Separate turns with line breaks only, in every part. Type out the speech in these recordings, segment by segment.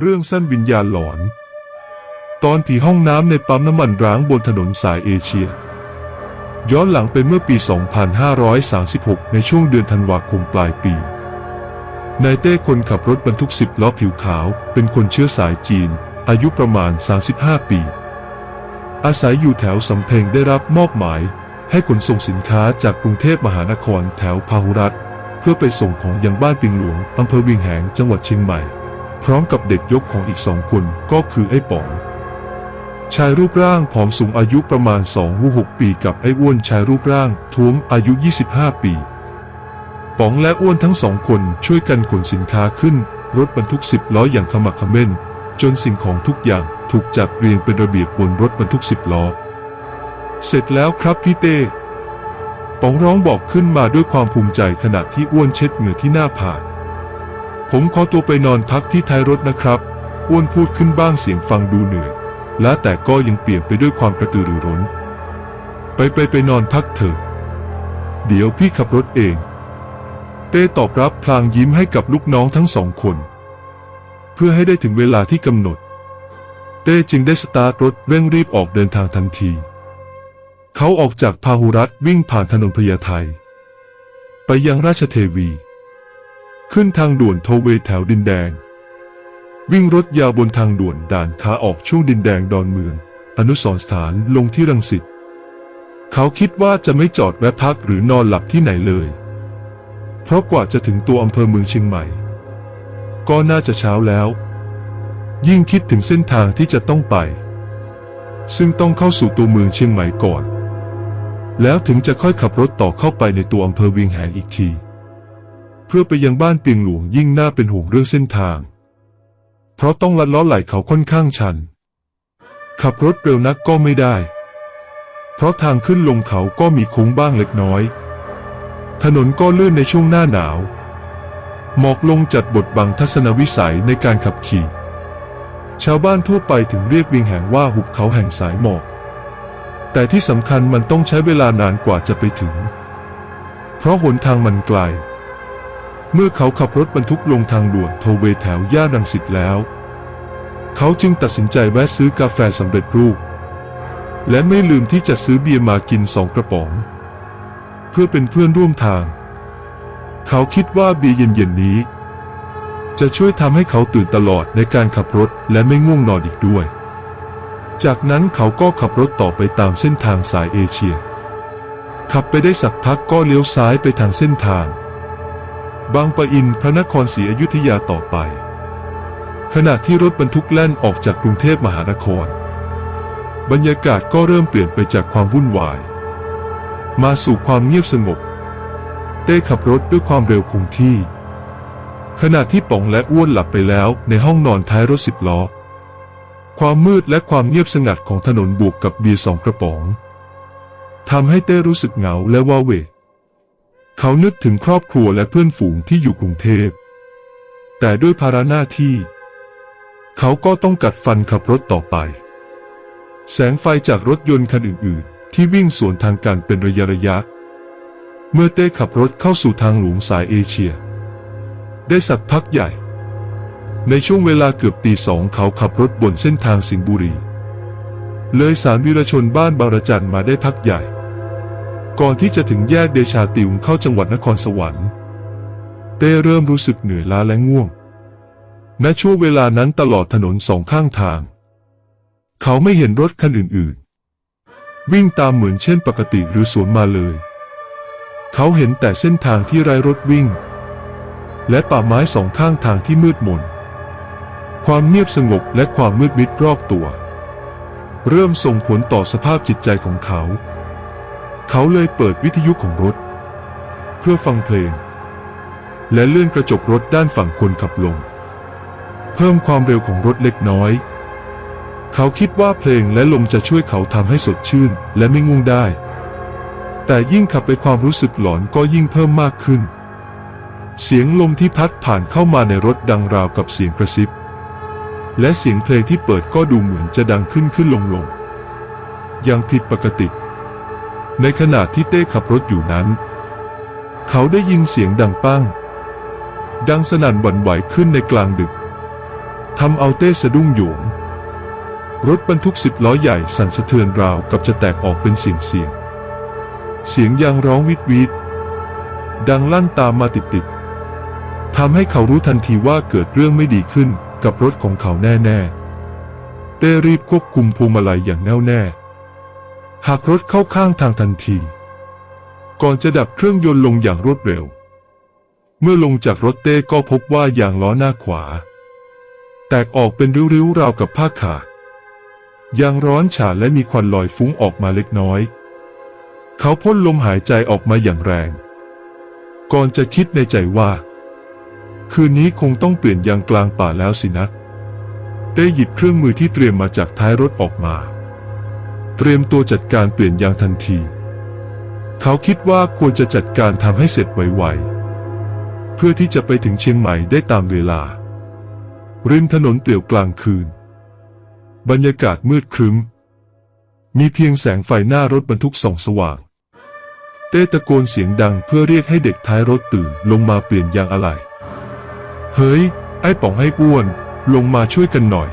เรื่องสั้นวิญญาณหลอน ตอนผีห้องน้ำในปั๊มน้ำมันร้างบนถนนสายเอเชีย ย้อนหลังไปเมื่อปี 2536 ในช่วงเดือนธันวาคมปลายปี นายเต้คนขับรถบรรทุกสิบล้อผิวขาว เป็นคนเชื้อสายจีน อายุประมาณ 35 ปี อาศัยอยู่แถวสำเพ็งได้รับมอบหมาย ให้ขนส่งสินค้าจากกรุงเทพมหานครแถวพาหุรัตเพื่อไปส่งของยังบ้านปิงหลวงอำเภอวิงแหงจังหวัดเชียงใหม่ พร้อมกับเด็กยกของอีกสองคนก็คือไอ้ป๋อง ชายรูปร่างผอมสูงอายุประมาณ2หู6ปีกับไอ้อ้วนชายรูปร่างท้วมอายุ 25 ปีป๋องและอ้วนทั้งสองคนช่วยกันขนสินค้าขึ้น รถบรรทุกสิบล้ออย่างขมักขม้น จนสิ่งของทุกอย่างถูกจัดเรียงเป็นระเบียบบนรถบรรทุกสิบล้อ เสร็จแล้วครับพี่เต้ป๋องร้องบอกขึ้นมาด้วยความภูมิใจขณะที่อ้วนเช็ดเหงื่อที่หน้าผาก ผมขอตัวไปนอนพักที่ท้ายรถนะครับ อ้วนพูดขึ้นบ้างเสียงฟังดูเหนื่อย และแต่ก็ยังเปลี่ยนไปด้วยความกระตือรือร้น ไปไปไปนอนพักเถอะ เดี๋ยวพี่ขับรถเอง เต้ตอบรับพลางยิ้มให้กับลูกน้องทั้งสองคน เพื่อให้ได้ถึงเวลาที่กำหนด เต้จึงได้สตาร์ทรถเร่งรีบออกเดินทางทันที เขาออกจากพาหุรัตวิ่งผ่านถนนพญาไทไปยังราชเทวี ขึ้นทางด่วนโทเวแถวดินแดง วิ่งรถยาวบนทางด่วนด่านขาออกช่วงดินแดงดอนเมือง อนุสรสถานลงที่รังสิตเขาคิดว่าจะไม่จอดแวะพักหรือนอนหลับที่ไหนเลย เพราะกว่าจะถึงตัวอำเภอเมืองเชียงใหม่ ก็น่าจะเช้าแล้ว ยิ่งคิดถึงเส้นทางที่จะต้องไป ซึ่งต้องเข้าสู่ตัวเมืองเชียงใหม่ก่อน แล้วถึงจะค่อยขับรถต่อเข้าไปในตัวอำเภอเวียงแหงอีกที พื่อไปยังบ้านเปียงหลวงยิ่งน่าเป็นห่วงเรื่องเส้นทาง เพราะต้องลัดล้อไหลเขาค่อนข้างชัน ขับรถเร็วนักก็ไม่ได้ เพราะทางขึ้นลงเขาก็มีโค้งบ้างเล็กน้อย ถนนก็ลื่นในช่วงหน้าหนาว หมอกลงจัดบทบังทัศนวิสัยในการขับขี่ ชาวบ้านทั่วไปถึงเรียกเวียงแห่งว่าหุบเขาแห่งสายหมอก แต่ที่สำคัญมันต้องใช้เวลานานกว่าจะไปถึง เพราะหนทางมันไกล เมื่อเขาขับรถบรรทุกลงทางด่วนโทเวแถวย่านรังสิตแล้ว เขาจึงตัดสินใจแวะซื้อกาแฟสำเร็จรูป และไม่ลืมที่จะซื้อเบียร์มากินสองกระป๋อง เพื่อเป็นเพื่อนร่วมทาง เขาคิดว่าเบียร์เย็นๆนี้ จะช่วยทำให้เขาตื่นตลอดในการขับรถและไม่ง่วงนอนอีกด้วย จากนั้นเขาก็ขับรถต่อไปตามเส้นทางสายเอเชีย ขับไปได้สักพักก็เลี้ยวซ้ายไปทางเส้นทาง บางปะอินพระนครศรีอยุธยาต่อไป ขณะที่รถบรรทุกแล่นออกจากกรุงเทพมหานคร บรรยากาศก็เริ่มเปลี่ยนไปจากความวุ่นวาย มาสู่ความเงียบสงบ เต้ขับรถด้วยความเร็วคงที่ ขณะที่ป๋องและอ้วนหลับไปแล้วในห้องนอนท้ายรถสิบล้อ ความมืดและความเงียบสงัดของถนนบวกกับเบียร์สองกระป๋องทำให้เต้รู้สึกเหงาและว้าเหว เขานึกถึงครอบครัวและเพื่อนฝูงที่อยู่กรุงเทพ แต่ด้วยภาระหน้าที่ เขาก็ต้องกัดฟันขับรถต่อไป แสงไฟจากรถยนต์คันอื่น ๆ ที่วิ่งสวนทางกันเป็นระยะระยะ เมื่อเต้ขับรถเข้าสู่ทางหลวงสายเอเชีย ได้สักพักใหญ่ ในช่วงเวลาเกือบตีสองเขาขับรถบนเส้นทางสิงห์บุรี เลยสารวีรชนบ้านบารจันมาได้พักใหญ่ ก่อนที่จะถึงแยกเดชาติวเข้าจังหวัดนครสวรรค์ เต้เริ่มรู้สึกเหนื่อยล้าและง่วง ณ ช่วงเวลานั้นตลอดถนนสองข้างทาง เขาไม่เห็นรถคันอื่นๆ วิ่งตามเหมือนเช่นปกติหรือสวนมาเลย เขาเห็นแต่เส้นทางที่ไร้รถวิ่ง และป่าไม้สองข้างทางที่มืดมน ความเงียบสงบและความมืดมิดรอบตัว เริ่มส่งผลต่อสภาพจิตใจของเขา เขาเลยเปิดวิทยุของรถ เพื่อฟังเพลง และเลื่อนกระจกรถด้านฝั่งคนขับลง เพิ่มความเร็วของรถเล็กน้อย เขาคิดว่าเพลงและลมจะช่วยเขาทำให้สดชื่นและไม่ง่วงได้ แต่ยิ่งขับไปความรู้สึกหลอนก็ยิ่งเพิ่มมากขึ้น เสียงลมที่พัดผ่านเข้ามาในรถดังราวกับเสียงกระซิบ และเสียงเพลงที่เปิดก็ดูเหมือนจะดังขึ้นขึ้นลงลงอย่างผิดปกติ ในขณะที่เต้ขับรถอยู่นั้น เขาได้ยินเสียงดังปั้ง ดังสนั่นหวั่นไหวขึ้นในกลางดึกทำเอาเต้สะดุ้งโหยงรถบรรทุกสิบล้อใหญ่สั่นสะเทือนราวกับจะแตกออกเป็นเสียงเสียง เสียงยางร้องวิดวิดดังลั่นตามมาติดติดทำให้เขารู้ทันทีว่าเกิดเรื่องไม่ดีขึ้นกับรถของเขาแน่ ๆ เต้รีบควบคุมพวงมาลัยอย่างแน่วแน่ หากรถเข้าข้างทางทันที ก่อนจะดับเครื่องยนต์ลงอย่างรวดเร็ว เมื่อลงจากรถเต้ก็พบว่ายางล้อหน้าขวา แตกออกเป็นริ้วๆราวกับผ้าขาดยางร้อนฉาและมีควันลอยฟุ้งออกมาเล็กน้อย เขาพ่นลมหายใจออกมาอย่างแรง ก่อนจะคิดในใจว่า คืนนี้คงต้องเปลี่ยนยางกลางป่าแล้วสินะ ได้หยิบเครื่องมือที่เตรียมมาจากท้ายรถออกมา เตรียมตัวจัดการเปลี่ยนยางทันที เขาคิดว่าควรจะจัดการทำให้เสร็จไวๆ เพื่อที่จะไปถึงเชียงใหม่ได้ตามเวลา ริมถนนเปลี่ยวกลางคืน บรรยากาศมืดครึ้ม มีเพียงแสงไฟหน้ารถบรรทุกส่องสว่าง เต้ตะโกนเสียงดังเพื่อเรียกให้เด็กท้ายรถตื่นลงมาเปลี่ยนยางอะไหล่เฮ้ย ไอ้ป๋องให้อ้วน ลงมาช่วยกันหน่อย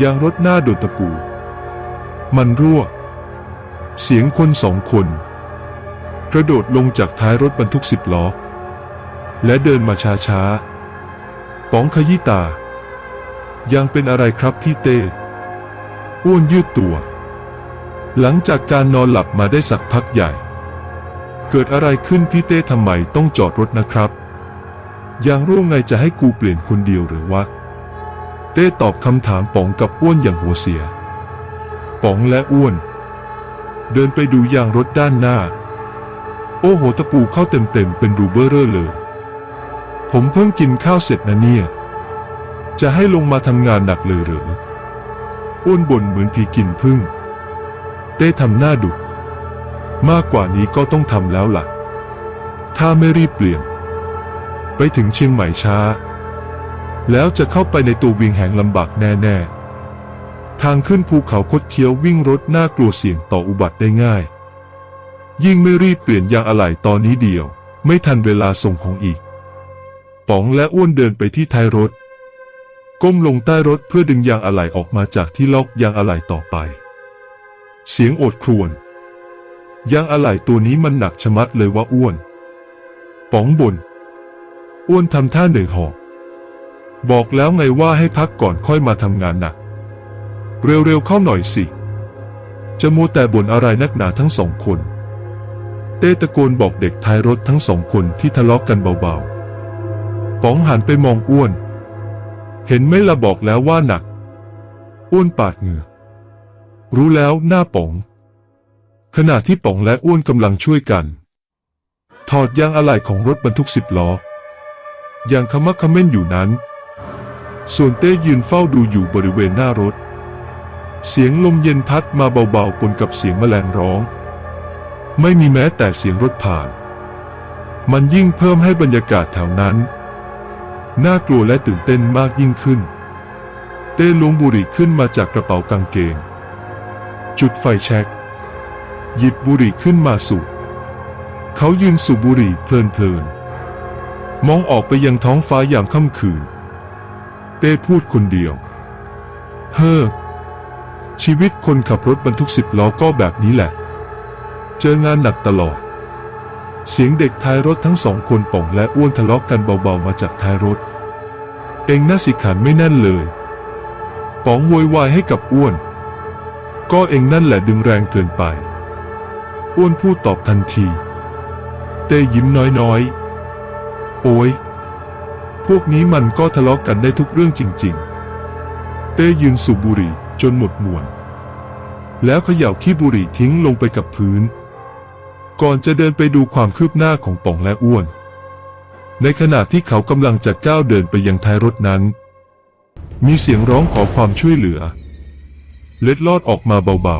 ยางรถหน้าโดนตะปู มันรั่ว เสียงคนสองคน กระโดดลงจากท้ายรถบรรทุกสิบล้อ และเดินมาช้าๆป๋องขยี้ตา ยังเป็นอะไรครับพี่เต้อ้วนยืดตัว หลังจากการนอนหลับมาได้สักพักใหญ่ เกิดอะไรขึ้นพี่เต้ทำไมต้องจอดรถนะครับ ยังร่วงไงจะให้กูเปลี่ยนคนเดียวหรือวะ เต้ตอบคำถามป๋องกับอ้วนอย่างหัวเสีย ป๋องและอ้วน เดินไปดูยางรถด้านหน้า โอ้โหตะปูเข้าเต็มๆเป็นรูเบอร์เรอร์เลย ผมเพิ่งกินข้าวเสร็จนะเนี่ย จะให้ลงมาทำงานหนักเลยหรืออ้วนบ่นเหมือนผีกินพึ่ง เต้ทำหน้าดุมากกว่านี้ก็ต้องทำแล้วล่ะ ถ้าไม่รีบเปลี่ยน ไปถึงเชียงใหม่ช้า แล้วจะเข้าไปในตัววิงแหงลำบากแน่ ๆ ทางขึ้นภูเขาคดเคี้ยววิ่งรถน่ากลัวเสี่ยงต่ออุบัติได้ง่าย ยิ่งไม่รีบเปลี่ยนยางอะไหล่ตอนนี้เดียว ไม่ทันเวลาส่งของอีก ป๋องและอ้วนเดินไปที่ท้ายรถ ก้มลงใต้รถเพื่อดึงยางอะไหล่ออกมาจากที่ล็อกยางอะไหล่ต่อไป เสียงโอดครวญยางอะไหล่ตัวนี้มันหนักชะมัดเลยว่าอ้วน ป๋องบน่นอ้วนทำท่าเหนื่อยหอบบอกแล้วไงว่าให้พักก่อนค่อยมาทำงานหนัก เร็วๆเข้าหน่อยสิ จะมัวแต่บ่นอะไรนักหนาทั้งสองคน เต้ตะโกนบอกเด็กท้ายรถทั้งสองคนที่ทะเลาะกกันเบาๆป๋องหันไปมองอ้วน เห็นไหมละบอกแล้วว่าหนัก อ้วนปาดเหงื่อ รู้แล้วหน้าป๋อง ขณะที่ป๋องและอ้วนกำลังช่วยกัน ถอดยางอะไหล่ของรถบรรทุกสิบล้อ อย่างขมักขม้นอยู่นั้น ส่วนเต้ยืนเฝ้าดูอยู่บริเวณหน้ารถ เสียงลมเย็นพัดมาเบาๆปนกับเสียงแมลงร้อง ไม่มีแม้แต่เสียงรถผ่าน มันยิ่งเพิ่มให้บรรยากาศแถวนั้น น่ากลัวและตื่นเต้นมากยิ่งขึ้น เต้ลวงบุหรี่ขึ้นมาจากกระเป๋ากางเกง จุดไฟแช็กหยิบบุหรี่ขึ้นมาสูบเขายืนสูบบุหรี่เพลินๆ มองออกไปยังท้องฟ้ายามค่ำคืน เต้พูดคนเดียว เฮ้อ ชีวิตคนขับรถบรรทุกสิบล้อก็แบบนี้แหละ เจองานหนักตลอด เสียงเด็กท้ายรถทั้งสองคนป่องและอ้วนทะเลาะกันเบาๆมาจากท้ายรถ เองน่าสิขันไม่แน่นเลย ป๋องโวยวายให้กับอ้วน ก็เองนั่นแหละดึงแรงเกินไป อ้วนพูดตอบทันที เต้ยิ้มน้อยๆ โอ้ยพวกนี้มันก็ทะเลาะกันได้ทุกเรื่องจริง ๆ เต้ยืนสูบบุหรี่ จนหมดมวนแล้วเขย่าขี้บุหรี่ทิ้งลงไปกับพื้น ก่อนจะเดินไปดูความคืบหน้าของป่องและอ้วน ในขณะที่เขากำลังจะก้าวเดินไปยังท้ายรถนั้น มีเสียงร้องขอความช่วยเหลือ เล็ดลอดออกมาเบา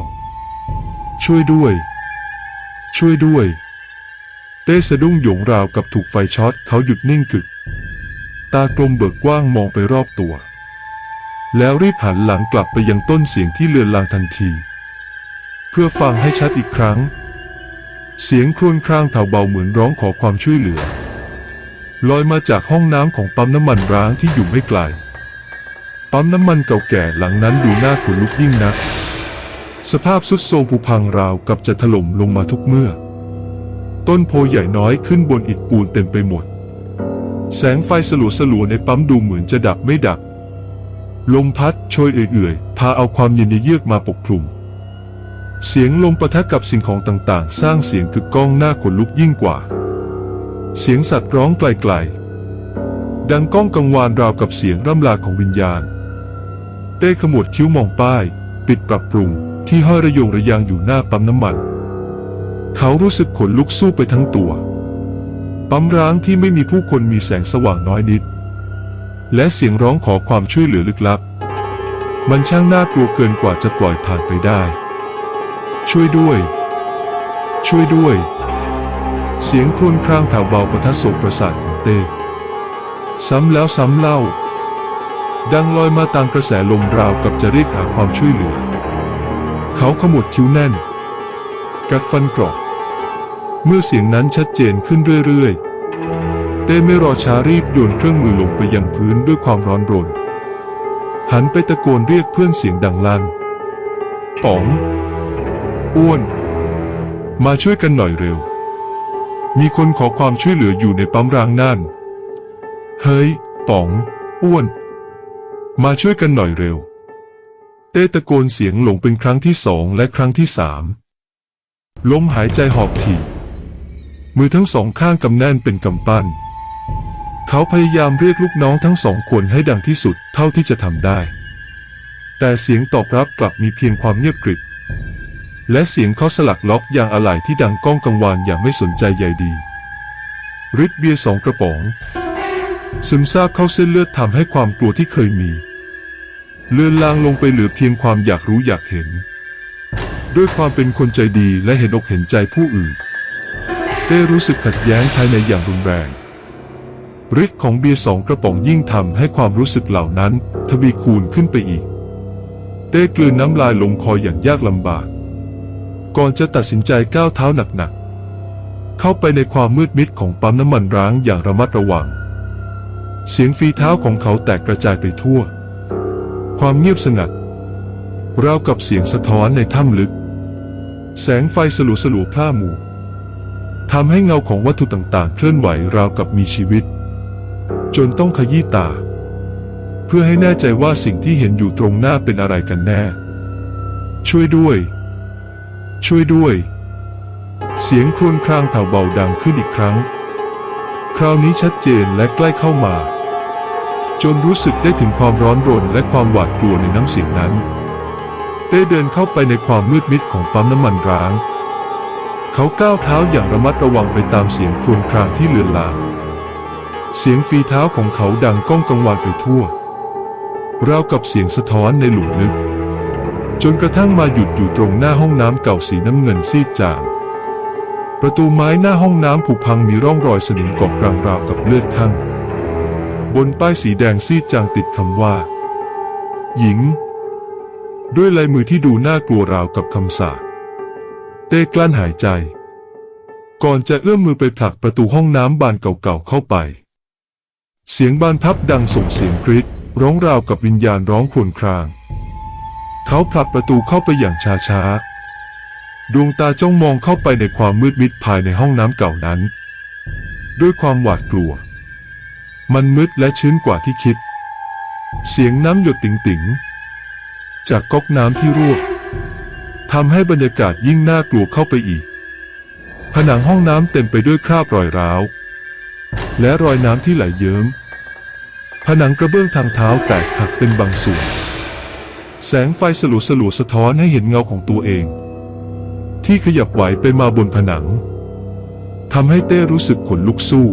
ๆ ช่วยด้วย ช่วยด้วย เต้สะดุ้งหยงราวกับถูกไฟช็อตเขาหยุดนิ่งกึก ตากลมเบิกกว้างมองไปรอบตัว แล้วรีบหันหลังกลับไปยังต้นเสียงที่เลือนลางทันที เพื่อฟังให้ชัดอีกครั้ง เสียงครวญครางแผ่วเบาเหมือนร้องขอความช่วยเหลือ ลอยมาจากห้องน้ำของปั๊มน้ำมันร้างที่อยู่ไม่ไกล ปั๊มน้ำมันเก่าแก่หลังนั้นดูน่าขนลุกยิ่งนัก สภาพสุดโทรมผุพังราวกับจะถล่มลงมาทุกเมื่อ ต้นโพใหญ่น้อยขึ้นบนอิฐปูนเต็มไปหมด แสงไฟสลัวสลัวๆในปั๊มดูเหมือนจะดับไม่ดับ ลมพัดโชยเอื่อยๆ พาเอาความเย็นเยือกมาปกคลุม เสียงลมปะทะกับสิ่งของต่างๆ สร้างเสียงกึกก้องหน้าขนลุกยิ่งกว่า เสียงสัตว์ร้องไกลๆ ดังก้องกังวานราวกับเสียงร่ำลาของวิญญาณ เต้ขมวดคิ้วมองป้าย ปิดปรับปรุง ที่ห้อยระยงระยางอยู่หน้าปั๊มน้ำมัน เขารู้สึกขนลุกสู้ไปทั้งตัว ปั๊มร้างที่ไม่มีผู้คนมีแสงสว่างน้อยนิด และเสียงร้องขอความช่วยเหลือลึกลับ มันช่างน่ากลัวเกินกว่าจะปล่อยผ่านไปได้ ช่วยด้วย ช่วยด้วย เสียงครวญครางแผ่วเบาประทัดโศกประสาทของเต้ซ้ำแล้วซ้ำเล่า ดังลอยมาตามกระแสลมราวกับจะเรียกหาความช่วยเหลือ เขาขมวดคิ้วแน่น กัดฟันกรอบเมื่อเสียงนั้นชัดเจนขึ้นเรื่อยๆ เต้ไม่รอช้ารีบโยนเครื่องมือลงไปยังพื้นด้วยความร้อนรน หันไปตะโกนเรียกเพื่อนเสียงดังลั่นป๋อง อ้วน มาช่วยกันหน่อยเร็ว มีคนขอความช่วยเหลืออยู่ในปั๊มรางนั่น เฮ้ย ป๋อง อ้วน มาช่วยกันหน่อยเร็ว เต้ตะโกนเสียงหลงเป็นครั้งที่สองและครั้งที่สามลมหายใจหอบถี่มือทั้งสองข้างกำแน่นเป็นกำปั้น เขาพยายามเรียกลูกน้องทั้งสองคนให้ดังที่สุดเท่าที่จะทำได้ แต่เสียงตอบรับกลับมีเพียงความเงียบกริบ และเสียงเคาสลักล็อกอย่างอะไหล่ที่ดังก้องกังวานอย่างไม่สนใจใยดีริดเบียร์สองกระป๋อง ซึมซาบเข้าเส้นเลือดทำให้ความกลัวที่เคยมี เลือนลางลงไปเหลือเพียงความอยากรู้อยากเห็น ด้วยความเป็นคนใจดีและเห็นอกเห็นใจผู้อื่นเต้รู้สึกขัดแย้งภายในอย่างรุนแรง ฤทธิ์ของเบียร์สองกระป๋องยิ่งทำให้ความรู้สึกเหล่านั้น ทวีคูณขึ้นไปอีก เต้กลืนน้ำลายลงคออย่างยากลำบาก ก่อนจะตัดสินใจก้าวเท้าหนักๆ เข้าไปในความมืดมิดของปั๊มน้ำมันร้างอย่างระมัดระวัง เสียงฝีเท้าของเขาแตกกระจายไปทั่ว ความเงียบสงัดราวกับเสียงสะท้อนในถ้ำลึก แสงไฟสลัวสลัวพร่าหมู่ทำให้เงาของวัตถุต่างๆ เคลื่อนไหวราวกับมีชีวิต จนต้องขยี้ตา เพื่อให้แน่ใจว่าสิ่งที่เห็นอยู่ตรงหน้าเป็นอะไรกันแน่ ช่วยด้วย ช่วยด้วย เสียงครวญครางแผ่วเบาดังขึ้นอีกครั้ง คราวนี้ชัดเจนและใกล้เข้ามา จนรู้สึกได้ถึงความร้อนรนและความหวาดกลัวในน้ำเสียงนั้นเต้เดินเข้าไปในความมืดมิดของปั๊มน้ำมันร้าง เขาก้าวเท้าอย่างระมัดระวังไปตามเสียงครวญครางที่เลือนลาง เสียงฝีเท้าของเขาดังก้องกังวานไปทั่ว ราวกับเสียงสะท้อนในหลุมลึก จนกระทั่งมาหยุดอยู่ตรงหน้าห้องน้ำเก่าสีน้ำเงินซีดจาง ประตูไม้หน้าห้องน้ำผุพังมีร่องรอยสนิมเกาะกลางราวกับเลือดข้างบนป้ายสีแดงซีดจางติดคำว่า หญิง ด้วยลายมือที่ดูน่ากลัวราวกับคำสาปเต้กลั้นหายใจ ก่อนจะเอื้อมมือไปผลักประตูห้องน้ำบานเก่าๆเข้าไป เสียงบานพับดังส่งเสียงกรีดร้องราวกับวิญญาณร้องครวญคราง เขาผลักประตูเข้าไปอย่างช้าๆ ดวงตาจ้องมองเข้าไปในความมืดมิดภายในห้องน้ำเก่านั้น ด้วยความหวาดกลัว มันมืดและชื้นกว่าที่คิด เสียงน้ำหยดติ๋งๆ จากก๊อกน้ำที่รั่วทำให้บรรยากาศยิ่งน่ากลัวเข้าไปอีก ผนังห้องน้ำเต็มไปด้วยคราบรอยร้าว และรอยน้ำที่ไหลเยิ้ม ผนังกระเบื้องทางเท้าแตกหักเป็นบางส่วน แสงไฟสลัวสลัวสะท้อนให้เห็นเงาของตัวเอง ที่ขยับไหวไปมาบนผนังทำให้เต้รู้สึกขนลุกสู้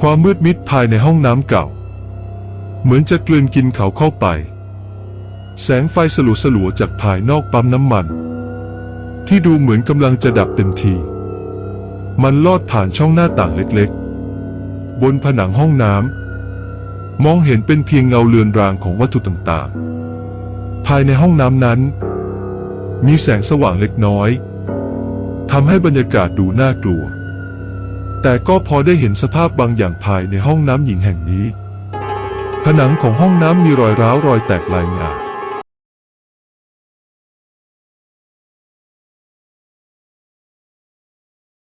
ความมืดมิดภายในห้องน้ำเก่า เหมือนจะกลืนกินเขาเข้าไป แสงไฟสลัวสลัวจากภายนอกปั๊มน้ำมัน ที่ดูเหมือนกำลังจะดับเต็มที มันลอดผ่านช่องหน้าต่างเล็กๆ บนผนังห้องน้ำมองเห็นเป็นเพียงเงาเลือนรางของวัตถุต่างๆ ภายในห้องน้ำนั้น มีแสงสว่างเล็กน้อยทำให้บรรยากาศดูน่ากลัว แต่ก็พอได้เห็นสภาพบางอย่างภายในห้องน้ำหญิงแห่งนี้ ผนังของห้องน้ำมีรอยร้าวรอยแตกลายงา